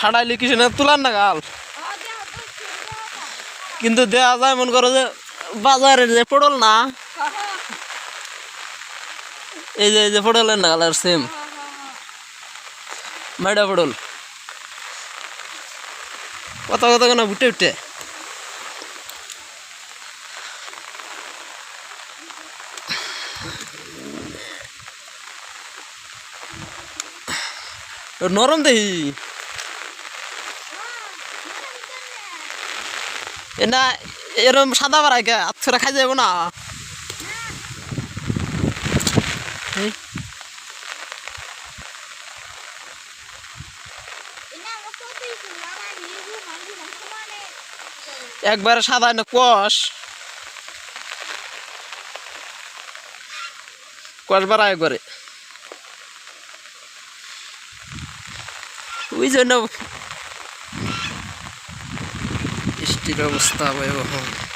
ফাটাইলে কিছু না তুলার না গাল। কিন্তু দেওয়া যায়, মন করো যে বাজারে যে পটল না, এই যে এই যে পটলের না কালার সেম। মাইডা পটল। কত কত কেন উঠে উঠে। নরম দেহি। এ না, এরম সাদা কে? আচ্ছা খাই যাব না। একবারে সাদা না কষ। কষ বাড়া একবারে। ওই জন্য বৃষ্টির অবস্থা ভয়াবহ